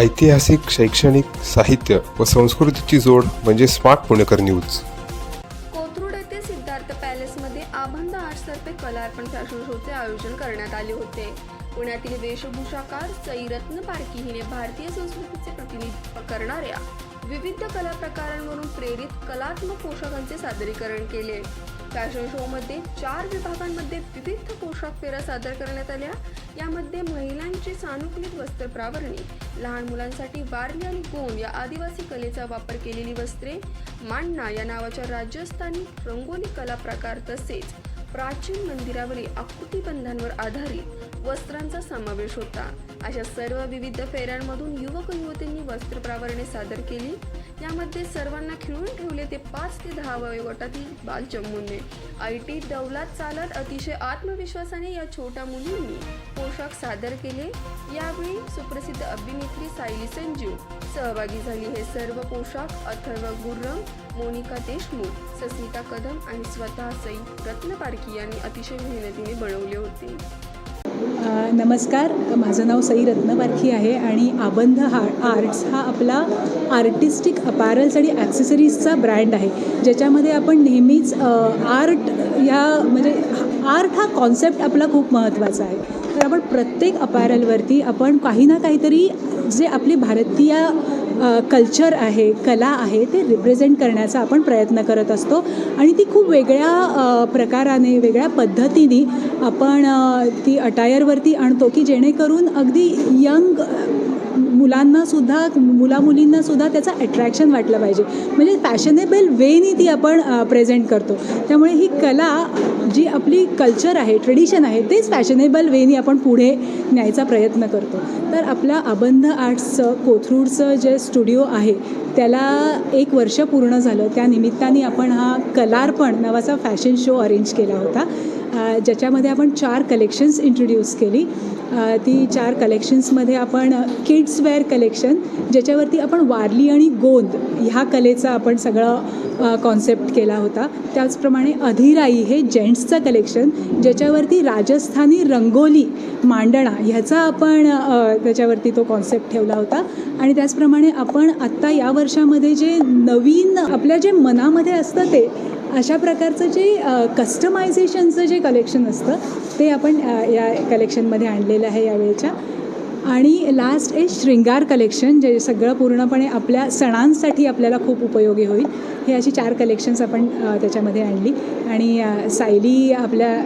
ऐतिहासिक शैक्षणिक साहित्य व संस्कृतीची जोड म्हणजे स्मार्ट पुणेकर न्यूज. कोथरूड येथे सिद्धार्थ पॅलेसमध्ये आबंध आर्ट्सतर्फे कलार्पण फॅशन शोचे आयोजन करण्यात आले होते. पुण्यातील वेशभूषाकार सईरत्न पारखी हिने भारतीय संस्कृतीचे प्रतिनिधित्व करणाऱ्या विविध कला प्रकारांवरून प्रेरित कलात्मक पोशाखांचे सादरीकरण केले. फॅशन शोमध्ये चार विभागांमध्ये विविध पोशाख फेऱ्या सादर करण्यात आल्या. यामध्ये महिलांची सानुकूलित वस्त्र प्रावरणी लहान मुलांसाठी वारली आणि गोंड या आदिवासी कलेचा वापर केलेली वस्त्रे मांडणा या नावाच्या राजस्थानी रंगोली कला प्रकार तसेच प्राचीन मंदिरावरील आकृतीबंधांवर आधारित वस्त्रांचा समावेश होता. अशा सर्व विविध फेऱ्यांमधून युवक युवतींनी वस्त्र प्रावरणे सादर केली. यामध्ये सर्वांना खिळून ठेवले ते पाच ते दहा वयोगटातील बालचमूंनी आय टी दौलात चालत अतिशय आत्मविश्वासाने या छोट्या मुलींनी पोशाख सादर केले. यावेळी सुप्रसिद्ध अभिनेत्री सायली संजीव सहभागी झाली हे सर्व पोशाख अथर्व गुर्रम मोनिका देशमुख सस्मिता कदम आणि स्वतः सई रत्नपारखी यांनी अतिशय मेहनतीने बनवले होते. नमस्कार. माझं नाव सई रत्नपारखी आहे आणि आबंध हा आर्ट्स हा आपला आर्टिस्टिक अपॅरल्स आणि ॲक्सेसरीजचा ब्रँड आहे ज्याच्यामध्ये आपण नेहमीच आर्ट ह्या म्हणजे आर्ट हा कॉन्सेप्ट आपला खूप महत्त्वाचा आहे. तर आपण प्रत्येक अपॅरलवरती आपण काही ना काहीतरी जे आपली भारतीय कल्चर आहे कला आहे ते रिप्रेझेंट करण्याचा आपण प्रयत्न करत असतो. आणि ती खूप वेगळ्या प्रकाराने वेगळ्या पद्धतीने आपण ती अटायरवरती आणतो की जेणेकरून अगदी यंग मुलांनासुद्धा मुलामुलींनासुद्धा त्याचं अट्रॅक्शन वाटलं पाहिजे. म्हणजे फॅशनेबल वेनी ती आपण प्रेझेंट करतो. त्यामुळे ही कला जी आपली कल्चर आहे ट्रेडिशन आहे तेच फॅशनेबल वेनी आपण पुढे न्यायचा प्रयत्न करतो. तर आपल्या अबंध आर्ट्सचं कोथरूडचं जे स्टुडिओ आहे त्याला एक वर्ष पूर्ण झालं. त्या निमित्ताने आपण हा कलार्पण नावाचा फॅशन शो अरेंज केला होता. ज्याच्यामध्ये आपण चार कलेक्शन्स इंट्रोड्यूस केली. ती चार कलेक्शन्समध्ये आपण किड्स वेअर कलेक्शन ज्याच्यावरती आपण वारली आणि गोंद ह्या कलेचा आपण सगळं कॉन्सेप्ट केला होता. त्याचप्रमाणे अधिराई हे जेंट्सचं कलेक्शन ज्याच्यावरती राजस्थानी रंगोली मांडणा ह्याचा आपण त्याच्यावरती तो कॉन्सेप्ट ठेवला होता. आणि त्याचप्रमाणे आपण आत्ता या वर्षामध्ये जे नवीन आपल्या जे मनामध्ये असतं ते अशा प्रकारचं जे कस्टमायझेशनचं जे कलेक्शन असतं ते आपण या कलेक्शनमध्ये आणलेलं आहे यावेळच्या. आणि लास्ट आहे श्रृंगार कलेक्शन जे सगळं पूर्णपणे आपल्या सणांसाठी आपल्याला खूप उपयोगी होईल. हे अशी चार कलेक्शन्स आपण त्याच्यामध्ये आणली. आणि सायली आपल्या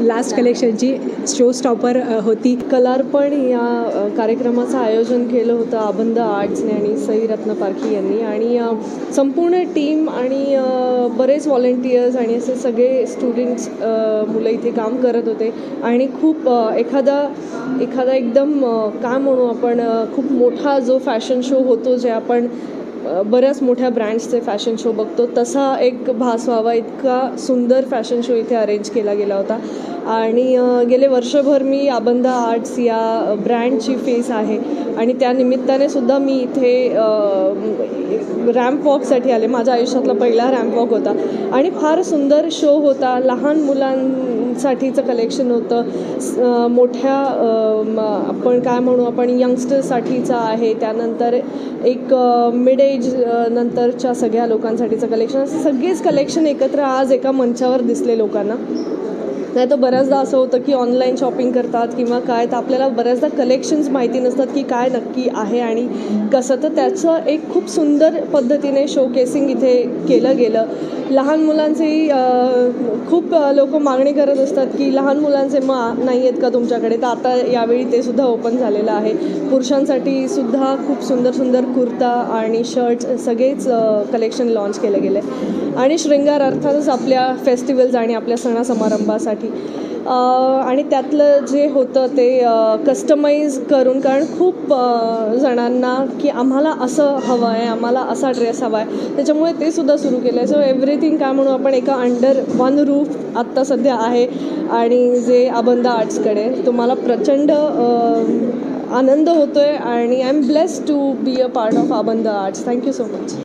लास्ट कलेक्शनची शो स्टॉपर होती. कलार्पण या कार्यक्रमाचं आयोजन केलं होतं आबंद आर्ट्सने आणि सई रत्न पारखी यांनी. आणि संपूर्ण टीम आणि बरेच व्हॉलेंटियर्स आणि असे सगळे स्टुडंट्स मुलं इथे काम करत होते. आणि खूप एखादा एखादा एकदम काय म्हणू आपण खूप मोठा जो फॅशन शो होतो जे आपण बऱ्याच मोठ्या ब्रँड्सचे फॅशन शो बघतो. तसा एक भास व्हावा इतका सुंदर फॅशन शो इथे अरेंज केला गेला होता. आणि गेले वर्षभर मी आबंदा आर्ट्स या ब्रँडची फेस आहे. आणि त्या निमित्ताने सुद्धा मी इथे रॅम्प वॉकसाठी आले. माझ्या आयुष्यातला पहिला रॅम्प वॉक होता. आणि फार सुंदर शो होता. लहान मुलांसाठीचं कलेक्शन होतं. मोठ्या आपण काय म्हणू आपण यंगस्टर्ससाठीचं आहे. त्यानंतर एक मिड एज नंतरच्या सगळ्या लोकांसाठीचं कलेक्शन असं सगळेच कलेक्शन एकत्र आज एका मंचावर दिसले लोकांना. नाही तर बऱ्याचदा असं होतं की ऑनलाईन शॉपिंग करतात किंवा काय तर आपल्याला बऱ्याचदा कलेक्शन्स माहिती नसतात की काय नक्की आहे आणि कसं. तर त्याचं एक खूप सुंदर पद्धतीने शोकेसिंग इथे केलं गेलं. लहान मुलांचेही खूप लोक मागणी करत असतात की लहान मुलांचे मग नाही आहेत का तुमच्याकडे? तर आता यावेळी ते सुद्धा ओपन झालेलं आहे. पुरुषांसाठी सुद्धा खूप सुंदर सुंदर कुर्ता आणि शर्ट्स सगळेच कलेक्शन लॉन्च केलं गेलं. आहे आणि शृंगार अर्थातच आपल्या फेस्टिवल्स आणि आपल्या सणासमारंभासाठी. आणि त्यातलं जे होतं ते कस्टमाइज करून कारण खूप जणांना की आम्हाला असं हवं आहे आम्हाला असा ड्रेस हवा आहे त्याच्यामुळे ते सुद्धा सुरू केलं आहे सो एव्हरीथिंग काय म्हणू आपण एका अंडर वन रूफ आत्ता सध्या आहे. आणि जे आबंदा आर्ट्सकडे तुम्हाला प्रचंड आनंद होतो आहे आणि I am blessed to be a part of Aaband Arts thank you so much